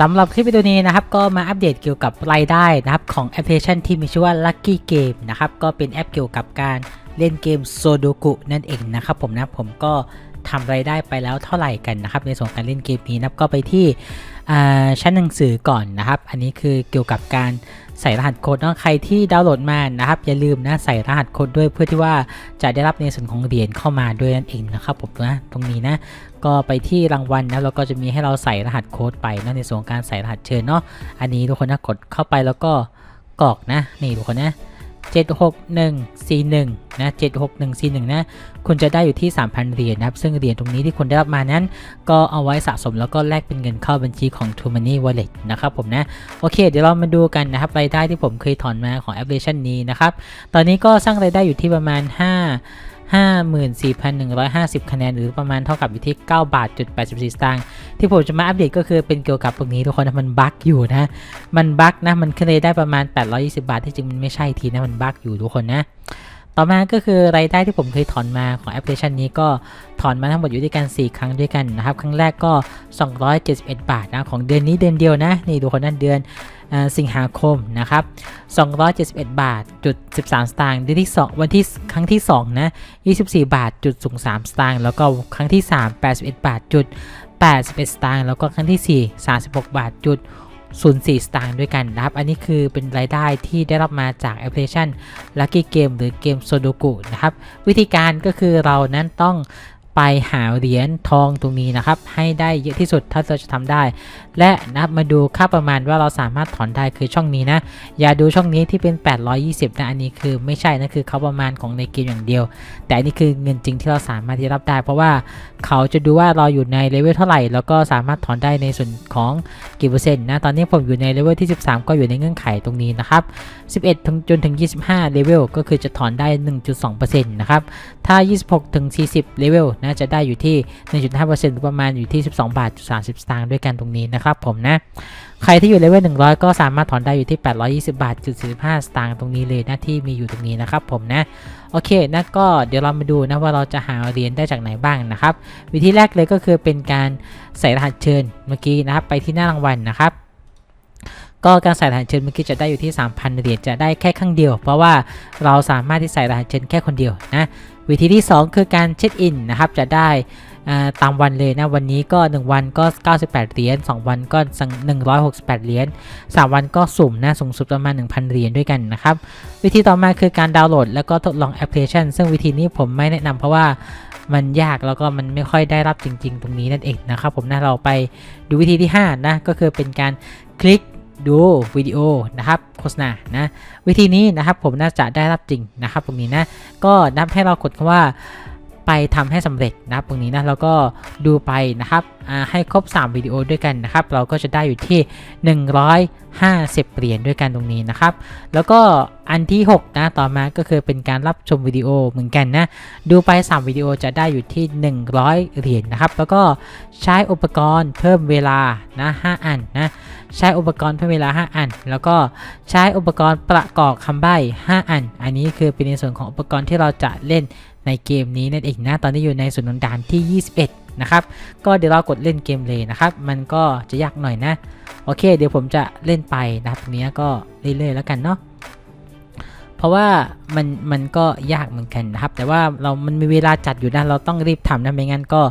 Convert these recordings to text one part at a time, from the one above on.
สำหรับคลิปวิดีโอนี้นะครับก็มาอัปเดตเกี่ยวกับรายได้นะครับของแอปพลิเคชันที่มีชื่อว่า Lucky Game นะครับก็เป็นแอปเกี่ยวกับการเล่นเกมโซโดกุนั่นเองนะครับผมนะผมก็ทำรายได้ไปแล้วเท่าไหร่กันนะครับในส่วนการเล่นเกมนี้นะก็ไปที่อ่าชั้นหนังสือก่อนนะครับ อันนี้คือเกี่ยวกับการ ใส่รหัสโค้ดเนาะใครที่ดาวน์โหลดมานะครับ อย่าลืมนะใส่รหัสโค้ดด้วยเพื่อที่ว่าจะได้รับในส่วนของเหรียญเข้ามาด้วยนั่นเองนะครับผมนะตรงนี้นะก็ไปที่รางวัลนะแล้วก็จะมีให้เราใส่รหัสโค้ดไปนะในส่วนการใส่รหัสเชิญเนาะอันนี้ทุกคนนะกดเข้าไปแล้วก็กรอกนะนี่ทุกคนนะ 76141นะ76141นะคุณจะได้อยู่ที่ 3,000 เหรียญนะครับซึ่งเหรียญตรงนี้ที่คุณได้รับมานั้น ก็เอาไว้สะสมแล้วก็แลกเป็นเงินเข้าบัญชีของ t o Money Wallet นะครับผมนะ โอเค เดี๋ยวเรามาดูกันนะครับรายได้ที่ผมเคยถอนมาของแอปพลิเคชันนี้นะครับ ตอนนี้ก็สร้างรายได้อยู่ที่ประมาณ 5 54,150 คะแนน หรือประมาณเท่ากับอยู่ที่ 9 บาทจุด84 สตางค์ ที่ผมจะมาอัปเดตก็คือเป็นเกี่ยวกับตรงนี้ทุกคนนะมันบั๊กอยู่นะ มันบั๊กนะ มันขึ้นเลยได้ประมาณ 820 บาท ที่จริงมันไม่ใช่ทีนะ มันบั๊กอยู่ทุกคนนะ ต่อมาก็คือรายได้ที่ผมเคยถอนมาของแอปพลิเคชันนี้ก็ถอนมาทั้งหมดอยู่ด้วยกัน 4 ครั้งด้วยกันนะครับ ครั้งแรกก็ 271 บาทนะของเดือนนี้เดือนเดียวนะ นี่ดูคนนั้นเดือนอสิงหาคมนะครับ 271 บาทจุด13 สตางค์เดือนที่ 2 วันที่ครั้งที่2นะ 24 บาทจุด03 สตางค์ แล้วก็ครั้งที่ 3 81 บาทจุด 81 สตางค์แล้วก็ครั้งที่ 4 36 บาทจุด04 สตางค์ด้วยกันนะครับ อันนี้คือเป็นรายได้ที่ได้รับมาจากแอปพลิเคชัน Lucky Game หรือเกม Sudoku นะครับ วิธีการก็คือเรานั้นต้อง ไปหาเหรียญทองตรงนี้นะครับ ให้ได้เยอะที่สุดเท่าเราจะทำได้ และนะครับมาดูค่าประมาณว่าเราสามารถถอนได้คือช่องนี้นะ อย่าดูช่องนี้ที่เป็น 820 นะอันนี้คือไม่ใช่นะคือเขาประมาณของในเกมอย่างเดียว แต่อันนี้คือเงินจริงที่เราสามารถที่รับได้ เพราะว่าเขาจะดูว่าเราอยู่ในเลเวลเท่าไหร่ แล้วก็สามารถถอนได้ในส่วนของกี่เปอร์เซ็นต์นะตอนนี้ผมอยู่ในเลเวลที่ 13 ก็อยู่ในเงื่อนไขตรงนี้นะครับ 11ถึงจนถึง 25เลเวลก็คือจะถอนได้ 1.2%นะครับถ้า 26ถึง40เลเวลนะจะได้อยู่ที่ 1.5%หรือประมาณอยู่ที่ 12 บาท 30 สตางค์ด้วยกันตรงนี้นะครับผมนะ ใครที่อยู่เลเวล100 ก็สามารถถอนได้อยู่ที่ 820 บาทจุด45 สตางค์ตรงนี้เลยนะที่มีอยู่ตรงนี้นะครับผมนะ โอเคนะก็เดี๋ยวเรามาดูนะว่าเราจะหาเหรียญได้จากไหนบ้างนะครับ วิธีแรกเลยก็คือเป็นการใส่รหัสเชิญเมื่อกี้นะครับไปที่หน้ารางวัลนะครับก็การใส่รหัสเชิญเมื่อกี้จะได้อยู่ที่ 3,000 เหรียญจะได้แค่ครั้งเดียว เพราะว่าเราสามารถที่ใส่รหัสเชิญแค่คนเดียวนะ วิธีที่ 2 คือการเช็คอินนะครับจะได้ตามวันเลยนะวันนี้ก็ 1 วันก็ 98 เหรียญ2 วันก็ 168 เหรียญ3 วันก็สุ่มนะสูงสุดประมาณ 1,000 เหรียญด้วยกันนะครับ วิธีต่อมาคือการดาวน์โหลด แล้วก็ทดลองแอปพลิเคชัน ซึ่งวิธีนี้ผมไม่แนะนำเพราะว่ามันยากแล้วก็มันไม่ค่อยได้รับจริง ๆ ตรงนี้นั่นเองนะครับผมนะเราไปดูวิธีที่ 5 นะ ก็คือเป็นการคลิก ดูวิดีโอนะครับโฆษณานะวิธีนี้นะครับผมน่าจะได้รับจริงนะครับตรงนี้นะก็นับให้เรากดคำว่าไปทำให้สำเร็จนะครับตรงนี้นะแล้วก็ดูไปนะครับให้ครบ 3 วิดีโอด้วยกันนะครับ เราก็จะได้อยู่ที่ 150เหรียญด้วยกันตรงนี้นะครับ แล้วก็อันที่ 6 นะต่อมาก็คือเป็นการรับชมวิดีโอเหมือนกันนะ ดูไป 3 วิดีโอจะได้อยู่ที่ 100 เหรียญนะครับ แล้วก็ใช้อุปกรณ์เพิ่มเวลานะ5อันนะ ใช้อุปกรณ์เพิ่มเวลา 5 อัน แล้วก็ใช้อุปกรณ์ประกอบคำใบ้ 5 อัน อันนี้คือเป็นในส่วนของอุปกรณ์ที่เราจะเล่นในเกมนี้นั่นเองนะ ตอนนี้อยู่ในส่วนของด่านที่ 21 นะครับ ก็เดี๋ยวเรากดเล่นเกมเลยนะครับ มันก็จะยากหน่อยนะ โอเค เดี๋ยวผมจะเล่นไปนะครับตรงนี้ก็เรื่อยๆแล้วกันเนาะ เพราะว่ามันมันก็ยากเหมือนกันนะครับ แต่ว่าเรา มันมีเวลาจัดอยู่นะ เราต้องรีบทำนะ ไม่งั้นก็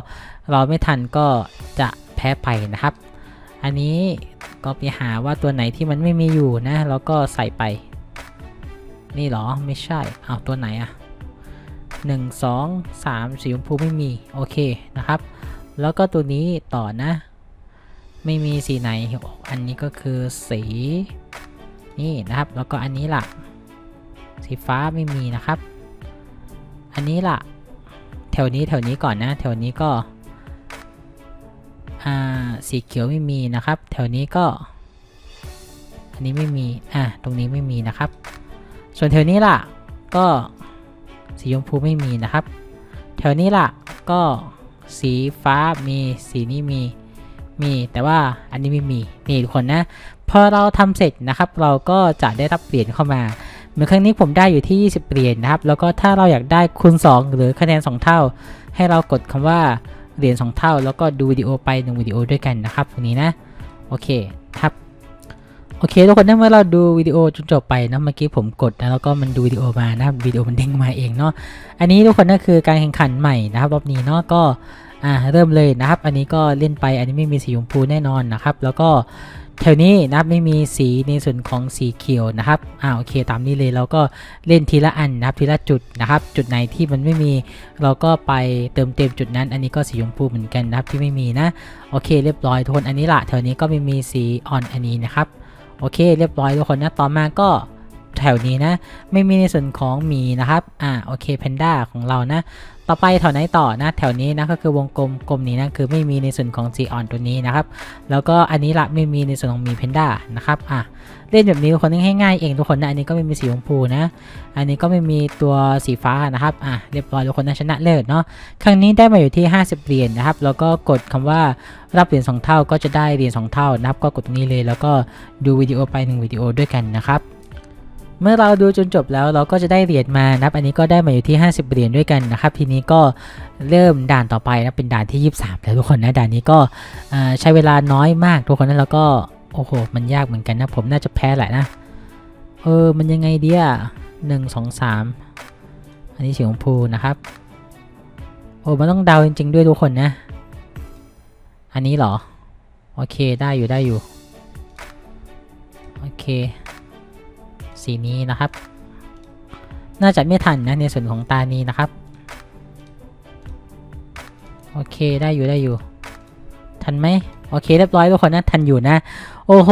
เราไม่ทันก็จะแพ้ไปนะครับ อันนี้ก็ไปหาว่าตัวไหนที่มันไม่มีอยู่นะ แล้วก็ใส่ไป นี่หรอ ไม่ใช่ เอาตัวไหนอะหนึ่งสองสามสีชมพูไม่มี โอเคนะครับ แล้วก็ตัวนี้ต่อนะ ไม่มีสีไหน อันนี้ก็คือสีนี่นะครับ แล้วก็อันนี้ล่ะ สีฟ้าไม่มีนะครับ อันนี้ล่ะ แถวนี้แถวนี้ก่อนนะ แถวนี้ก็ อ่าสีเขียวไม่มีนะครับ แถวนี้ก็ อันนี้ไม่มีอะตรงนี้ไม่มีนะครับ ส่วนแถวนี้ล่ะก็สีชมพูไม่มีนะครับ แถวนี้ล่ะก็สีฟ้ามีสีนี้มีมีแต่ว่าอันนี้ไม่มีนี่ทุกคนนะพอเราทำเสร็จนะครับ เราก็จะได้รับเหรียญเข้ามาเหมือนครั้งนี้ผมได้อยู่ที่ 20เหรียญนะครับ แล้วก็ถ้าเราอยากได้คูณ 2 หรือคะแนน 2 เท่า ให้เรากดคำว่า เหรียญ2เท่า แล้วก็ดูวิดีโอไป1วิดีโอด้วยกันนะครับตรงนี้นะโอเคครับโอเคทุกคนเมื่อเราดูวิดีโอจนจบไปนะเมื่อกี้ผมกดนะแล้วก็มันดูวิดีโอมานะครับวิดีโอมันเด้งมาเองเนาะอันนี้ทุกคนนั่นคือการแข่งขันใหม่นะครับรอบนี้เนาะก็อ่าเริ่มเลยนะครับ อันนี้ก็เล่นไปอันนี้ไม่มีสีชมพูแน่นอนนะครับ แล้วก็ แถวนี้นะครับไม่มีสีในส่วนของสีเขียวนะครับอ่าโอเคตามนี้เลยเราก็เล่นทีละอันนะครับทีละจุดนะครับ จุดไหนที่มันไม่มีเราก็ไปเติมเต็มจุดนั้น อันนี้ก็สีชมพูเหมือนกันนะครับที่ไม่มีนะโอเค เรียบร้อยทุกคนอันนี้ละแถวนี้ก็ไม่มีสีอ่อนอันนี้นะครับโอเค เรียบร้อยทุกคนนะต่อมาก็แถวนี้นะ ไม่มีในส่วนของหมีนะครับ อ่า โอเค แพนด้าของเรานะ ต่อไปแถวไหนต่อนะแถวนี้นะก็คือวงกลมกลมนี้นะคือไม่มีในส่วนของจีออนตัวนี้นะครับ แล้วก็อันนี้ละไม่มีในส่วนของมีแพนด้านะครับอะเล่นแบบนี้คนง่ายๆเองทุกคนนะอันนี้ก็ไม่มีสีชมพูนะ อันนี้ก็ไม่มีตัวสีฟ้านะครับอะเรียบร้อยทุกคนนะชนะเลิศเนาะครั้งนี้ได้มาอยู่ที่ 50เหรียญนะครับ แล้วก็กดคำว่ารับเหรียญ2เท่าก็จะได้เหรียญ2เท่านะครับ ก็กดตรงนี้เลยแล้วก็ดูวิดีโอไป1วิดีโอด้วยกันนะครับ เมื่อเราดูจนจบแล้วเราก็จะได้เหรียญมานะครับ อันนี้ก็ได้มาอยู่ที่ 50 เหรียญด้วยกันนะครับ ทีนี้ก็เริ่มด่านต่อไปนะเป็นด่านที่ 23 แล้วทุกคนนะด่านนี้ก็ใช้เวลาน้อยมากทุกคนนะแล้วก็โอ้โหมันยากเหมือนกันนะผมน่าจะแพ้แหละนะเออมันยังไงเดียหนึ่งสองสามอันนี้สีชมพูนะครับโอ้มันต้องเดาจริงๆด้วยทุกคนนะ อันนี้เหรอ โอเคได้อยู่ได้อยู่ โอเค สีนี้นะครับ น่าจะไม่ทันนะในส่วนของตานี้นะครับ โอเคได้อยู่ได้อยู่ ทันไหมโอเคเรียบร้อยทุกคนนะทันอยู่นะ โอ้โห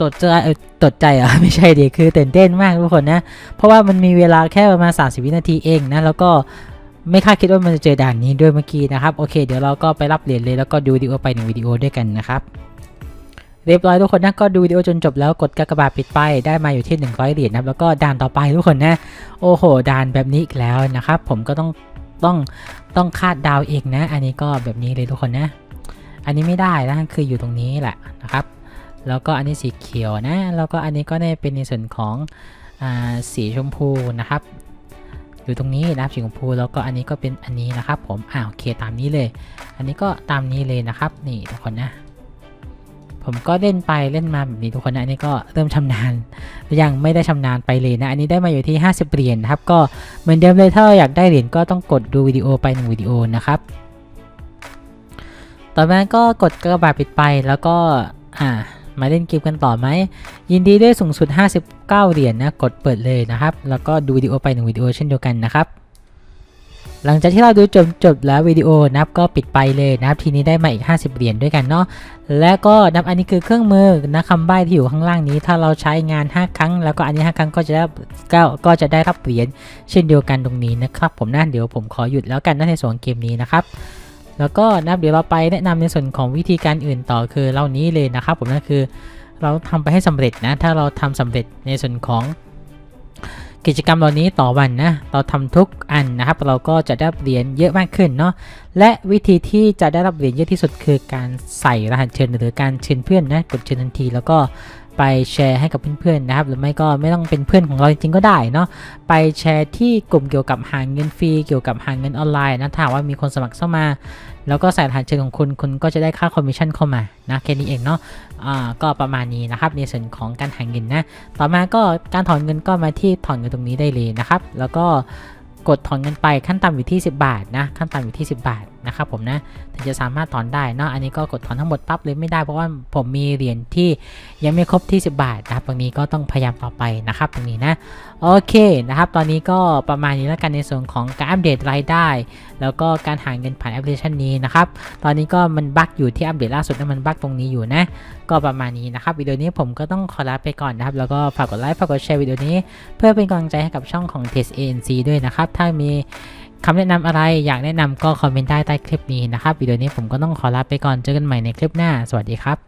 ตดใจอตดใจอะไม่ใช่ดิคือตื่นเต้นมากทุกคนนะ เพราะว่ามันมีเวลาแค่ประมาณ 30 วินาทีเองนะ แล้วก็ไม่คาดคิดว่ามันจะเจอด่านนี้ด้วยเมื่อกี้นะครับ โอเค เดี๋ยวเราก็ไปรับเหรียญเลยแล้วก็ดูวิดีโอไปหนึ่งวิดีโอด้วยกันนะครับ เรียบร้อยทุกคนนะก็ดูวิดีโอจนจบแล้วกดกากบาทปิดไปได้มาอยู่ที่ 100 เหรียญนะครับแล้วก็ด่านต่อไปทุกคนนะ โอ้โหด่านแบบนี้อีกแล้วนะครับผมก็ต้องต้องต้องคาดดาวเองนะ อันนี้ก็แบบนี้เลยทุกคนนะ อันนี้ไม่ได้นะคืออยู่ตรงนี้แหละนะครับ แล้วก็อันนี้สีเขียวนะ แล้วก็อันนี้ก็ได้เป็นในส่วนของอสีชมพูนะครับ อยู่ตรงนี้นะครับสีชมพูแล้วก็อันนี้ก็เป็นอันนี้นะครับ ผมอ่าโอเคตามนี้เลย อันนี้ก็ตามนี้เลยนะครับ นี่ทุกคนนะ ผมก็เล่นไปเล่นมาแบบนี้ทุกคนนะอันนี้ก็เริ่มชำนาญยังไม่ได้ชำนาญไปเลยนะ อันนี้ได้มาอยู่ที่ 50เหรียญนะครับ ก็เหมือนเดิมเลยถ้าอยากได้เหรียญก็ต้องกดดูวิดีโอไปหนึ่งวิดีโอนะครับ ต่อมาก็กดกระบาดปิดไปแล้วก็อ่ามาเล่นเกมกันต่อไหม ยินดีด้วยสูงสุด 59 เหรียญนะ กดเปิดเลยนะครับ แล้วก็ดูวิดีโอไปหนึ่งวิดีโอเช่นเดียวกันนะครับ หลังจากที่เราดูจบจบแล้ววิดีโอนับก็ปิดไปเลยนะครับทีนี้ได้มาอีก 50 เหรียญด้วยกันเนาะและก็นับอันนี้คือเครื่องมือนะคำใบ้ที่อยู่ข้างล่างนี้ ถ้าเราใช้งาน 5 ครั้ง แล้วก็อันนี้ 5 ครั้งก็จะได้ก็ก็จะได้รับเหรียญเช่นเดียวกันตรงนี้นะครับผมนะเดี๋ยวผมขอหยุดแล้วกันนะในส่วนเกมนี้นะครับแล้วก็นับเดี๋ยวเราไปแนะนำในส่วนของวิธีการอื่นต่อคือเล่านี้เลยนะครับผมนั่นคือเราทำไปให้สำเร็จนะถ้าเราทำสำเร็จในส่วนของ กิจกรรมเหล่านี้ต่อวันนะ เราทำทุกอันนะครับ เราก็จะได้เหรียญเยอะมากขึ้นเนาะ และวิธีที่จะได้รับเหรียญเยอะที่สุดคือการใส่รหัสเชิญหรือการเชิญเพื่อนนะ กดเชิญทันทีแล้วก็ ไปแชร์ให้กับเพื่อนๆนะครับ หรือไม่ก็ไม่ต้องเป็นเพื่อนของเราจริงๆก็ได้เนาะไปแชร์ที่กลุ่มเกี่ยวกับหาเงินฟรีเกี่ยวกับหาเงินออนไลน์นะถ้าว่ามีคนสมัครเข้ามา แล้วก็ใส่รหัสเชิญของคุณคุณก็จะได้ค่าคอมมิชชั่นเข้ามานะแค่นี้เองเนาะอ่าก็ประมาณนี้นะครับในส่วนของการหาเงินนะต่อมาก็การถอนเงินก็มาที่ถอนเงินตรงนี้ได้เลยนะครับ แล้วก็ กดถอนเงินไปขั้นต่ำอยู่ที่ 10 บาทนะขั้นต่ำอยู่ที่ 10 บาทนะครับผมนะถึงจะสามารถถอนได้เนาะอันนี้ก็กดถอนทั้งหมดปั๊บเลยไม่ได้เพราะว่าผมมีเหรียญที่ยังไม่ครบที่ 10 บาทนะครับตรงนี้ก็ต้องพยายามต่อไปนะครับตรงนี้นะโอเคนะครับตอนนี้ก็ประมาณนี้แล้วกันในส่วนของการอัปเดตรายได้ แล้วก็การหาเงินผ่านแอปพลิเคชันนี้นะครับ ตอนนี้ก็มันบั๊กอยู่ที่อัปเดตล่าสุดนะมันบั๊กตรงนี้อยู่นะ ก็ประมาณนี้นะครับวิดีโอนี้ผมก็ต้องขอลาไปก่อนนะครับ แล้วก็ฝากกดไลค์ฝากกดแชร์วิดีโอนี้ เพื่อเป็นกำลังใจให้กับช่องของ Test ANC ด้วยนะครับ ถ้ามีคำแนะนำอะไรอยากแนะนำก็คอมเมนต์ได้ใต้คลิปนี้นะครับวิดีโอนี้ผมก็ต้องขอลาไปก่อนเจอกันใหม่ในคลิปหน้า สวัสดีครับ